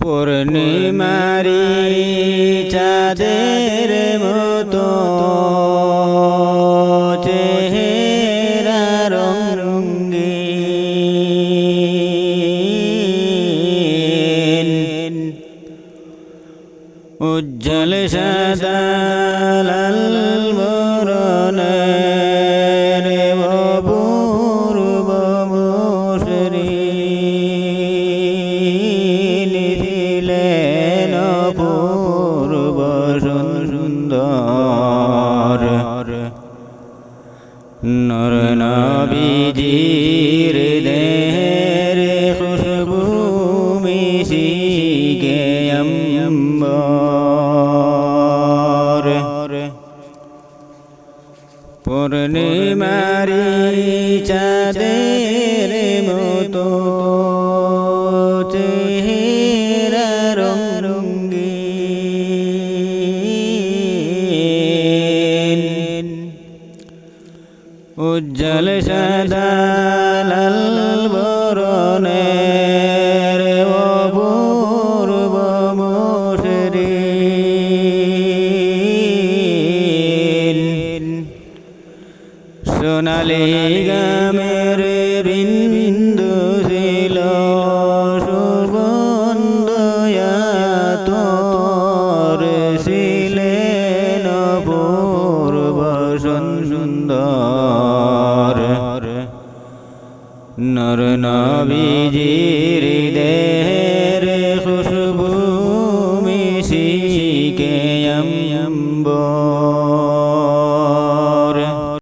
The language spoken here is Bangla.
পূর্ণিমারি চাঁদের মতো চেহারা রঙ্গিন উজ্জ্বল সাদা নর নবীজির দেহের খুশবু মিশিকে অম্বর। পূর্ণিমারি চাঁদের উজ্জ্বল সাদা লাল বরণের অপূর্ব মুশরিন। সোনালি গামের আমার নবীজির দেহের খুশবু মিশিকে অম্ব